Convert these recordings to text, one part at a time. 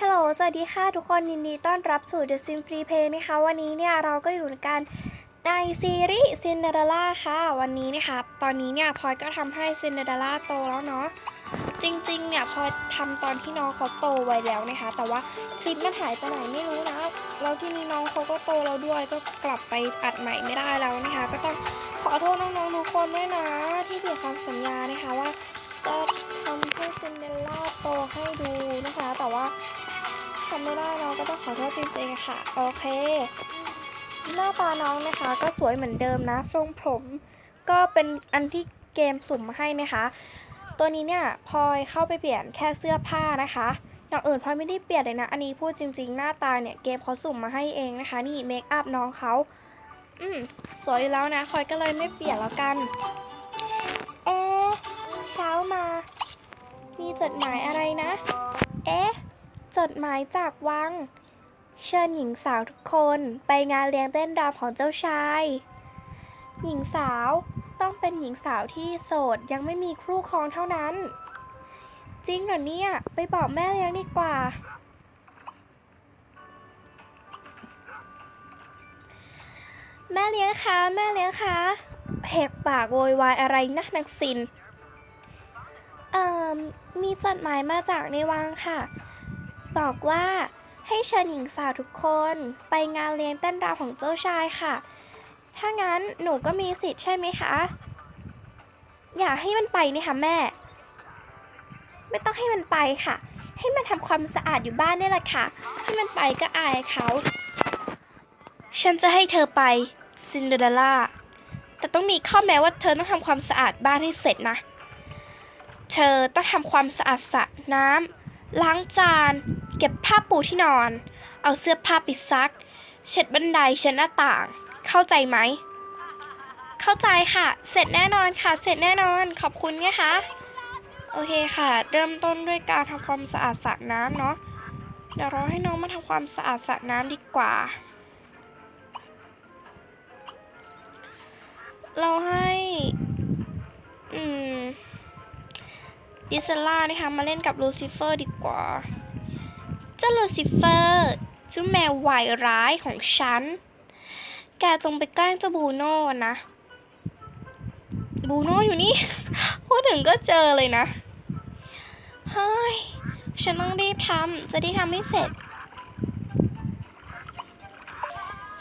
ฮัลโหล สวัสดีค่ะทุกคนยินดีต้อนรับสู่ The Sim Free Play นะคะ วันนี้เนี่ยเราก็อยู่ในการในซีรีส์ Cinderella ค่ะ วันนี้นะคะตอนนี้เนี่ยพลอยก็ทำให้ Cinderella โตแล้วเนาะ จริงๆ เนี่ยพลอยทำตอนที่น้องเขาโตไว้แล้วนะคะ แต่ว่าคลิปมันหายไปไหนไม่รู้นะ แล้วที่นี้น้องเขาก็โตแล้วด้วย ก็กลับไปอัดใหม่ไม่ได้แล้วนะคะ ก็ต้องขอโทษน้องๆทุกคนด้วยนะ ที่ผิดคำสัญญานะคะว่า จะทำให้ซินเดอเรลล่าโตให้ดูนะคะ แต่ว่าทำไม่ได้เนาะก็ต้องขอโทษจริงๆค่ะ โอเค หน้าตาน้องนะคะก็สวยเหมือนเดิมนะทรงผมก็เป็นอันที่เกมสุ่มมาให้นะคะ ตัวนี้เนี่ยพลอยเข้าไปเปลี่ยนแค่เสื้อผ้านะคะ อย่างอื่นพลอยไม่ได้เปลี่ยนเลยนะ อันนี้พูดจริง ๆ หน้าตาเนี่ยเกมเขาสุ่มมาให้เองนะคะ นี่เมคอัพน้องเขาอืมสวยอยู่แล้วนะพลอยก็เลยไม่เปลี่ยนแล้วกัน จดหมายอะไรนะ เอ๊ะ จดหมายจากวัง เชิญหญิงสาวทุกคนไปงานเลี้ยงเต้นรำของเจ้าชาย หญิงสาวต้องเป็นหญิงสาวที่โสดยังไม่มีคู่ครองเท่านั้น จริงเหรอเนี่ย ไปบอกแม่เลี้ยงดีกว่า แม่เลี้ยงคะ แม่เลี้ยงคะ เหกปากโวยวายอะไรนะนักสิน เอ่อมีจดหมายมาจากในวังค่ะ บอกว่าให้เชิญหญิงสาวทุกคนไปงานเลี้ยงเต้นรำของเจ้าชายค่ะ ถ้างั้นหนูก็มีสิทธิ์ใช่ไหมคะ อยากให้มันไปนี่ค่ะแม่ ไม่ต้องให้มันไปค่ะ ให้มันทำความสะอาดอยู่บ้านนี่แหละค่ะ ให้มันไปก็อายเขา ฉันจะให้เธอไปซินเดอเรลล่า แต่ต้องมีข้อแม้ว่าเธอต้องทำความสะอาดบ้านให้เสร็จนะ เธอต้องทำความสะอาดสระน้ำล้างจาน เก็บผ้าปูที่นอน เอาเสื้อผ้าไปซัก เช็ดบันไดเช็ดหน้าต่าง เข้าใจไหม เข้าใจค่ะ เสร็จแน่นอนค่ะ เสร็จแน่นอนขอบคุณนะคะโอเคค่ะ เริ่มต้นด้วยการทำความสะอาดสระน้ำเนาะเดี๋ยวเราให้น้องมาทำความสะอาดสระน้ำดีกว่า เราให้ อืม ดิเซล่านะคะมาเล่นกับลูซิเฟอร์ดีกว่า เจ้าลูซิเฟอร์เจ้าแมววายร้ายของฉัน แกจงไปแกล้งเจ้าบูโน่นะ บูโน่อยู่นี่ พูดถึงก็เจอเลยนะ เฮ้ย ฉันต้องรีบทำจะได้ทำให้เสร็จ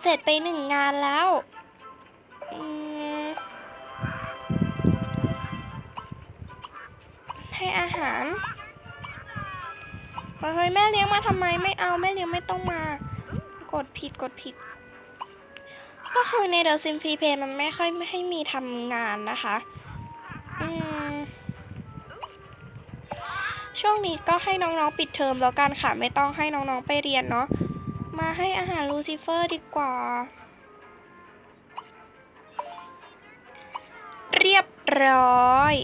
เสร็จไปหนึ่งงานแล้ว ให้อาหารเฮ้ยแม่เลี้ยงมาทำไมไม่เอาแม่เลี้ยงไม่ต้องมา กดผิดกดผิด ก็คือใน The Sim Free Play มันไม่ค่อยไม่ให้มีทำงานนะคะอืมช่วงนี้ก็ให้น้องๆปิดเทอมแล้วกันค่ะ ไม่ต้องให้น้องๆไปเรียนเนาะมาให้อาหารลูซิเฟอร์ดีกว่า เรียบร้อย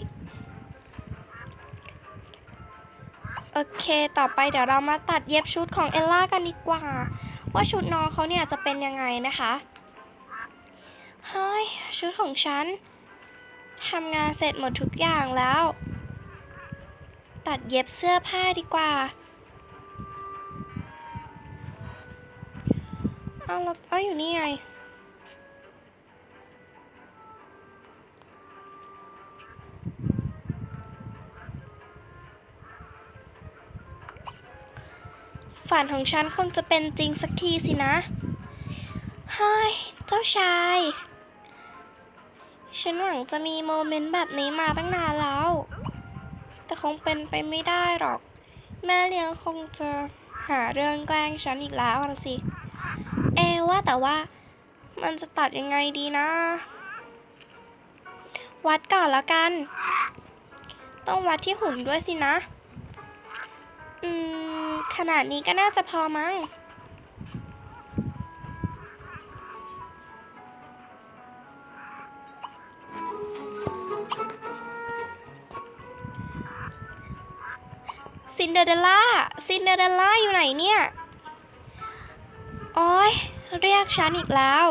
โอเค ต่อไปเดี๋ยวเรามาตัดเย็บชุดของเอลล่ากันดีกว่า ว่าชุดน้องเขาเนี่ยจะเป็นยังไงนะคะเฮ้ยชุดของฉันทำงานเสร็จหมดทุกอย่างแล้ว ตัดเย็บเสื้อผ้าดีกว่าเอาแล้วเอาอยู่นี่ไง ฝันของฉันคงจะเป็นจริงสักทีสินะเฮ้ยเจ้าชาย ฉันหวังจะมีโมเมนต์แบบนี้มาตั้งนานแล้ว แต่คงเป็นไปไม่ได้หรอก แม่เลี้ยงคงจะหาเรื่องแกล้งฉันอีกแล้วนะสิ เอว่าแต่ว่ามันจะตัดยังไงดีนะ วัดก่อนละกัน ต้องวัดที่หุ่นด้วยสินะ ขนาดนี้ก็น่าจะพอมั้ง ซินเดอเรลล่า ซินเดอเรลล่าอยู่ไหนเนี่ย โอ้ยเรียกฉันอีกแล้ว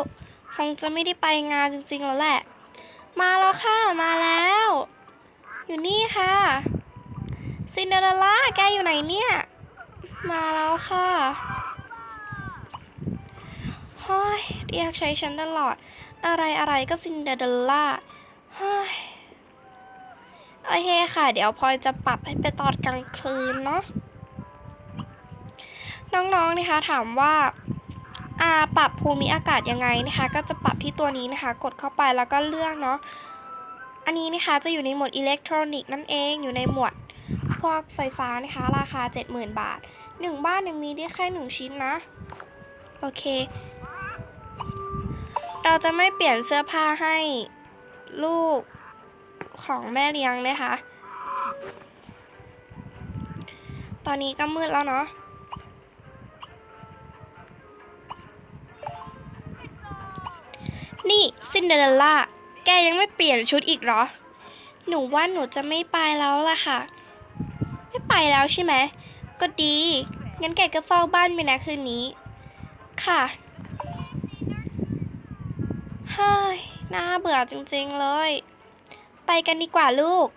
คงจะไม่ได้ไปงานจริงๆแล้วแหละ มาแล้วค่ะ มาแล้ว อยู่นี่ค่ะ ซินเดอเรลล่า แกอยู่ไหนเนี่ย มาแล้วค่ะเฮ้ยเรียกใช้ฉันตลอด อะไรอะไรก็ซินเดอเรลล่าเฮ้ยโอเคค่ะ เดี๋ยวพลอยจะปรับให้เป็นตอนกลางคืนเนาะน้องๆนะคะถามว่าอาปรับภูมิอากาศยังไงนะคะ ก็จะปรับที่ตัวนี้นะคะ กดเข้าไปแล้วก็เลือกเนาะอันนี้นะคะจะอยู่ในหมวดอิเล็กทรอนิกส์นั่นเองอยู่ในหมวด พวกไฟฟ้านะคะ ราคา 70,000 บาท 1 บ้านหนึ่งมีได้แค่ 1 ชิ้นนะ โอเค เราจะไม่เปลี่ยนเสื้อผ้าให้ลูกของแม่เลี้ยงนะคะ ตอนนี้ก็มืดแล้วเนาะนี่ซินเดอเรลล่า แกยังไม่เปลี่ยนชุดอีกเหรอ หนูว่าหนูจะไม่ไปแล้วล่ะค่ะ ไปแล้วใช่ไหม ก็ดี งั้นแกก็เฝ้าบ้านไปนะคืนนี้ ค่ะเฮ้ยน่าเบื่อจริงๆเลย ไปกันดีกว่าลูก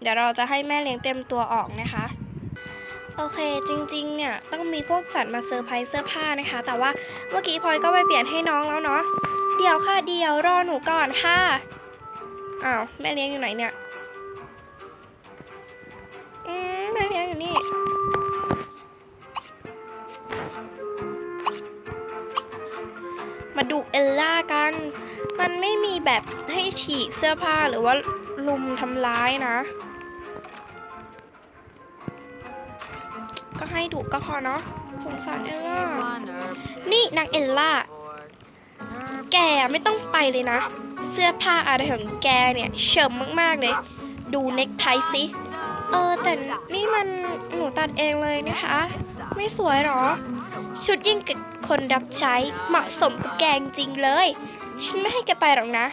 เดี๋ยวเราจะให้แม่เลี้ยงเต็มตัวออกนะคะ โอเคจริงๆ เนี่ย ต้องมีพวกสัตว์มาเซอร์ไพรส์เสื้อผ้านะคะ แต่ว่าเมื่อกี้พลอยก็ไปเปลี่ยนให้น้องแล้วเนาะ เดี๋ยวค่ะเดี๋ยวรอหนูก่อนค่ะ อ้าว แม่เลี้ยงอยู่ไหนเนี่ย อยู่นี่มาดูเอลล่ากัน มันไม่มีแบบให้ฉีกเสื้อผ้าหรือว่าลุมทำร้ายนะ ก็ให้ดุก็พอเนาะ สงสารเอลล่า นี่นางเอลล่า แกไม่ต้องไปเลยนะ เสื้อผ้าอะไรของแกเนี่ยเฉิมมากๆเลย ดูเน็กไทสิ เออแต่นี่มันหนูตัดเองเลยนะคะ ไม่สวยหรอ ชุดยิ่งกับคนรับใช้เหมาะสมกับแกงจริงเลย ฉันไม่ให้แกไปหรอกนะ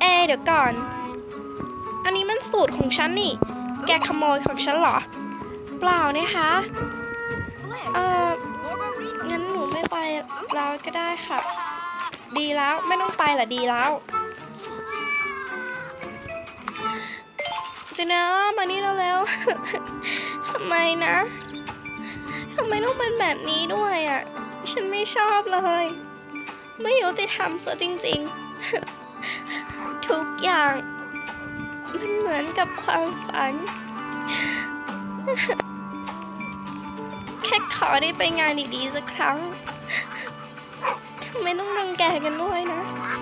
เอเดี๋ยวก่อน อันนี้มันสูตรของฉันนี่ แกขโมยของฉันเหรอ เปล่านะคะ เอองั้นหนูไม่ไปแล้วก็ได้ค่ะ ดีแล้วไม่ต้องไปละดีแล้ว ซินเนอร์มานี่เร็วทำไมนะ ทำไมต้องเป็นแบบนี้ด้วยอะ ฉันไม่ชอบเลย ไม่ยุติธรรมซะจริง ๆ ทุกอย่าง มันเหมือนกับความฝัน แค่ขอได้ไปงานดีๆสักครั้งทำไมต้องรังแกกันด้วยนะ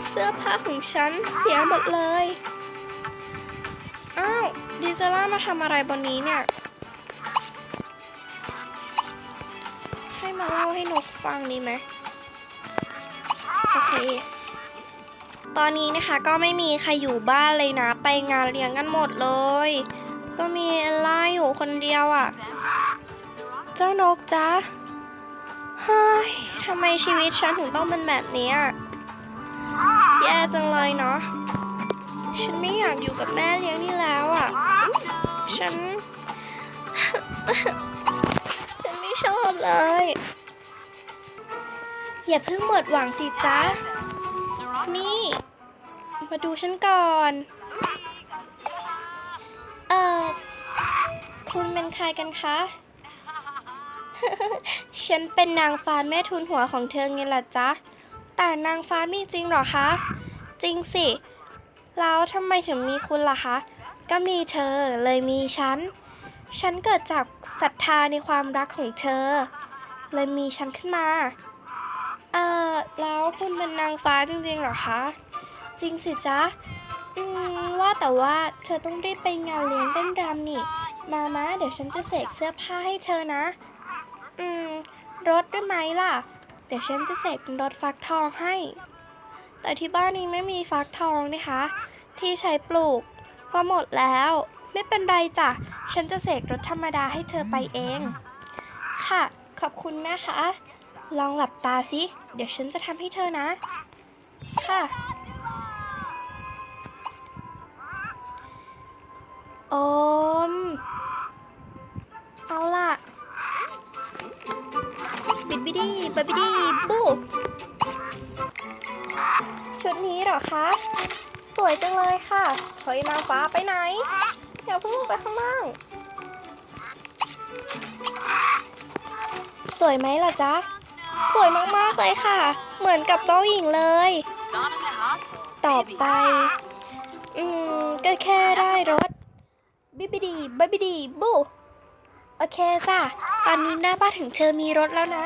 เสื้อผ้าของฉันเสียหมดเลย ดิเซล่ามาทำอะไรบนนี้เนี่ย ให้มาเล่าให้นกฟังดีไหมโอเค ตอนนี้นะคะก็ไม่มีใครอยู่บ้านเลยนะ ไปงานเลี้ยงกันหมดเลย ก็มีเอลล่าอยู่คนเดียวอะ่ะ เจ้านกจ๊ะเฮ้ยทำไมชีวิตฉันถึงต้องเป็นแบบนี้อะแย่จังเลยเนาะ ฉันไม่อยากอยู่กับแม่เลี้ยงนี่แล้วอะ่ะ ฉัน ฉันไม่ชอบเลย อย่าเพิ่งหมดหวังสิจ๊ะ นี่ มาดูฉันก่อน เออคุณเป็นใครกันคะ ฉันเป็นนางฟ้าแม่ทุนหัวของเธอไงล่ะจ๊ะ แต่นางฟ้ามีจริงหรอคะ จริงสิ แล้วทำไมถึงมีคุณล่ะคะ ก็มีเธอเลยมีฉัน ฉันเกิดจากศรัทธาในความรักของเธอ เลยมีฉันขึ้นมา เอ่อ แล้วคุณเป็นนางฟ้าจริงๆเหรอคะ จริงสิจ๊ะอืมว่าแต่ว่าเธอต้องรีบไปงานเลี้ยงเต้นรำนี่ มามาเดี๋ยวฉันจะเสกเสื้อผ้าให้เธอนะ อืม รถด้วยไหมล่ะ เดี๋ยวฉันจะเสกเป็นรถฟักทองให้ แต่ที่บ้านนี้ไม่มีฟักทองนะคะ ที่ใช้ปลูก ก็หมดแล้ว ไม่เป็นไรจ้ะ ฉันจะเสกรถธรรมดาให้เธอไปเอง ค่ะ ขอบคุณนะคะ ลองหลับตาสิ เดี๋ยวฉันจะทำให้เธอนะ ค่ะ โอม เอาล่ะ บิดบิดีบบิดีบูชุดนี้เหรอคะ สวยจังเลยค่ะ เฮ้ยนางฟ้าไปไหน อย่าเพิ่งไปข้างล่าง สวยไหมล่ะจ๊ะ สวยมากๆเลยค่ะ เหมือนกับเจ้าหญิงเลย ต่อไป อืม ก็แค่ได้รถ บิบิดีบิบิดีบู โอเคจ้ะ ตอนนี้หน้าบ้านถึงเธอมีรถแล้วนะ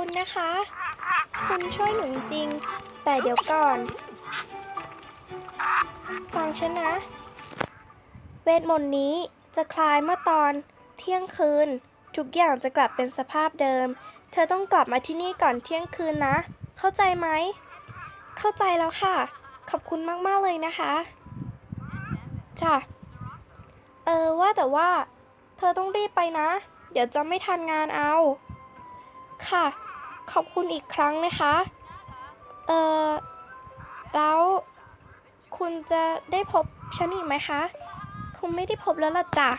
คุณนะคะ คุณช่วยหนูจริง แต่เดี๋ยวก่อน ฟังฉันนะ เวทมนต์นี้จะคลายเมื่อตอนเที่ยงคืน ทุกอย่างจะกลับเป็นสภาพเดิม เธอต้องกลับมาที่นี่ก่อนเที่ยงคืนนะ เข้าใจไหม เข้าใจแล้วค่ะ ขอบคุณมาก ๆ เลยนะคะ จ้ะ เออว่าแต่ว่า เธอต้องรีบไปนะ เดี๋ยวจะไม่ทันงานเอา ค่ะ ขอบคุณอีกครั้งนะคะ เออแล้วคุณจะได้พบฉันอีกไหมคะ คงไม่ได้พบแล้วล่ะจ้ะ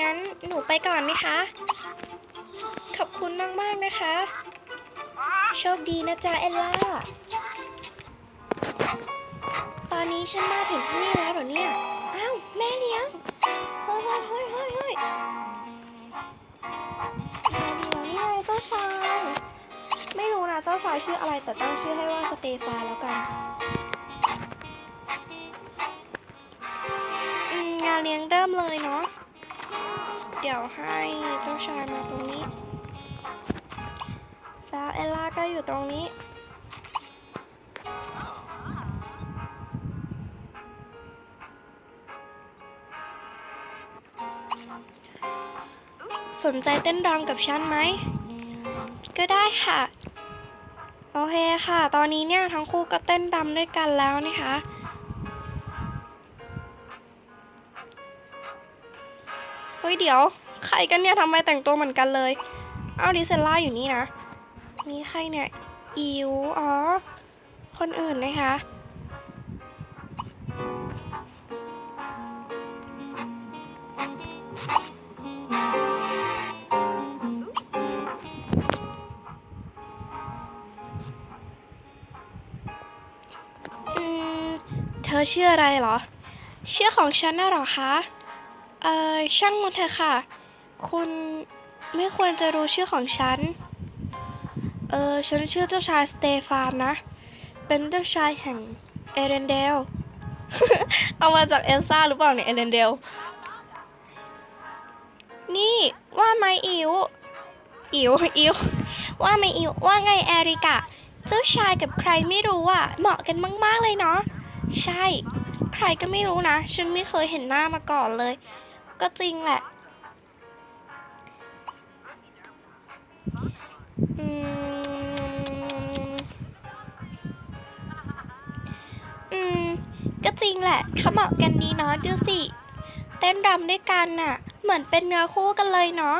งั้นหนูไปก่อนนะคะ ขอบคุณมากๆนะคะ โชคดีนะจ๊ะเอลล่า ตอนนี้ฉันมาถึงที่นี่แล้วเหรอเนี่ย อ้าว แม่เลี้ยง เฮ้ยเฮ้ยเฮ้ยเฮ้ยเฮ้ยมาดีแล้วนี่ไงเจ้าชาย ไม่รู้นะเจ้าชายชื่ออะไรแต่ตั้งชื่อให้ว่าสเตฟานแล้วกันงานเลี้ยงเริ่มเลยเนาะ เดี๋ยวให้เจ้าชายมาตรงนี้ แล้วเอลล่าก็อยู่ตรงนี้สนใจเต้นรำกับฉันไหม ก็ได้ค่ะ โอเคค่ะ ตอนนี้เนี่ยทั้งคู่ก็เต้นรำด้วยกันแล้วนะคะ เฮ้ยเดี๋ยว ใครกันเนี่ยทำไมแต่งตัวเหมือนกันเลย เอาดิเซลล่าอยู่นี่นะ นี่ใครเนี่ย อิวอ๋อ คนอื่นนะคะอื อชื่ออะไรเหรอ ชื่อของฉันน่ะเหรอคะ เอ่อ ช่างมันเถอะค่ะ คุณไม่ควรจะรู้ชื่อของฉัน เออ ฉันชื่อเจ้าชายสเตฟานนะ เป็นเจ้าชายแห่งเอเรนเดล เอามาจากเอลซ่าหรือเปล่าเนี่ยเอเรนเดล นี่ว่าไหมอิวอิวอิวว่าไหมอิวว่าไงแอริกะ เจ้าชายกับใครไม่รู้อะ เหมาะกันมาก ๆ เลยเนาะ ใช่ ใครก็ไม่รู้นะ ฉันไม่เคยเห็นหน้ามาก่อนเลย ก็จริงแหละอืมอืม ก็จริงแหละเขาเหมาะกันดีเนาะดูสิ เต้นรำด้วยกันน่ะ เหมือนเป็นเนื้อคู่กันเลยเนาะ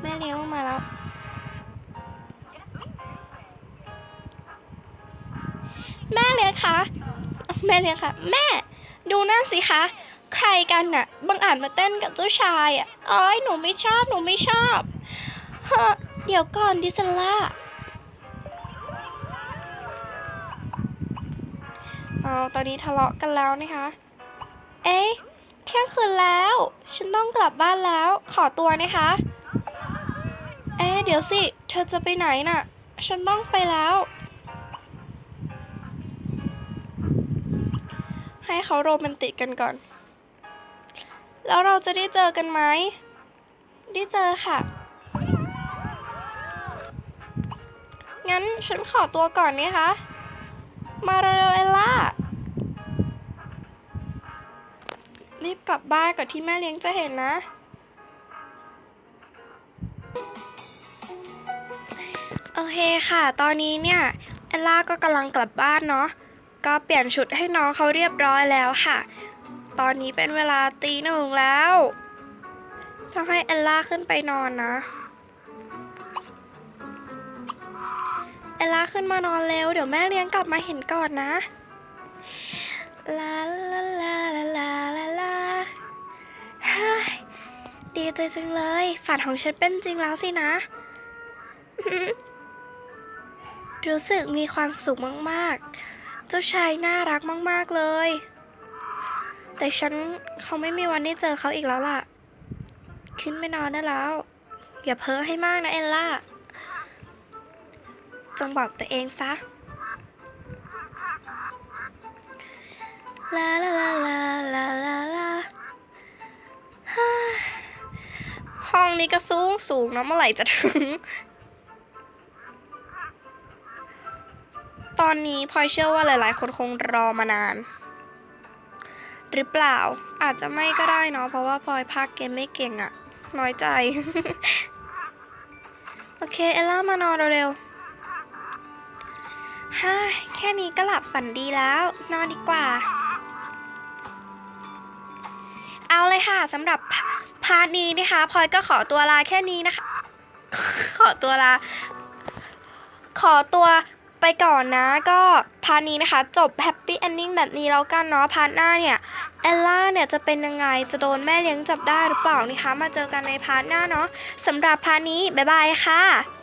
แม่เลี้ยงลงมาแล้ว คะ แม่เลี้ยงค่ะ แม่ ดูนั่นสิคะ ใครกันน่ะบังอาจมาเต้นกับเจ้าชายอะอ้อยหนูไม่ชอบหนูไม่ชอบเฮ้อเดี๋ยวก่อนดิสล่าเอาตอนนี้ทะเลาะกันแล้วนะคะ เอ๊ะเที่ยงคืนแล้ว ฉันต้องกลับบ้านแล้ว ขอตัวนะคะ เอ๊ะเดี๋ยวสิ เธอจะไปไหนน่ะ ฉันต้องไปแล้ว ให้เขาโรแมนติกกันก่อน แล้วเราจะได้เจอกันไหม ได้เจอค่ะ งั้นฉันขอตัวก่อนนะคะ มาเร็วๆเอลล่า รีบกลับบ้านก่อนที่แม่เลี้ยงจะเห็นนะโอเคค่ะ ตอนนี้เนี่ย เอลล่าก็กำลังกลับบ้านเนาะ ก็เปลี่ยนชุดให้น้องเขาเรียบร้อยแล้วค่ะ ตอนนี้เป็นเวลาตีหนึ่งแล้ว ต้องให้เอลล่าขึ้นไปนอนนะ เอลล่าขึ้นมานอนเร็วเดี๋ยวแม่เลี้ยงกลับมาเห็นก่อนนะลาลาลาลาลาลาลายดีใจจังเลย ฝันของฉันเป็นจริงแล้วสินะ รู้สึกมีความสุขมากๆ เจ้าชายน่ารักมาก ๆ เลย แต่ฉันเขาไม่มีวันได้เจอเขาอีกแล้วล่ะ ขึ้นไปนอนได้แล้ว อย่าเพ้อให้มากนะเอลล่า จงบอกตัวเองซะลาลาลาลาลาลาลาฮ่าห้องนี้ก็สูงสูงเนาะเมื่อไหร่จะถึง ตอนนี้พลอยเชื่อว่าหลาย ๆ คนคงรอมานาน หรือเปล่าอาจจะไม่ก็ได้เนาะเพราะว่าพลอยพากเกมไม่เก่งอะน้อยใจ โอเค เอลล่ามานอนเร็วๆฮ่าแค่นี้ก็หลับฝันดีแล้ว นอนดีกว่า เอาเลยค่ะสำหรับพาร์ทนี้นะคะพลอยก็ขอตัวลาแค่นี้นะคะ ขอตัวลา ขอตัว ไปก่อนนะก็พาร์ทนี้นะคะ จบแฮปปี้เอนดิ้งแบบนี้แล้วกันเนาะพาร์ทหน้าเนี่ยเอลล่าเนี่ยจะเป็นยังไงจะโดนแม่เลี้ยงจับได้หรือเปล่านะคะ มาเจอกันในพาร์ทหน้าเนาะสำหรับพาร์ทนี้ บ๊ายบายค่ะ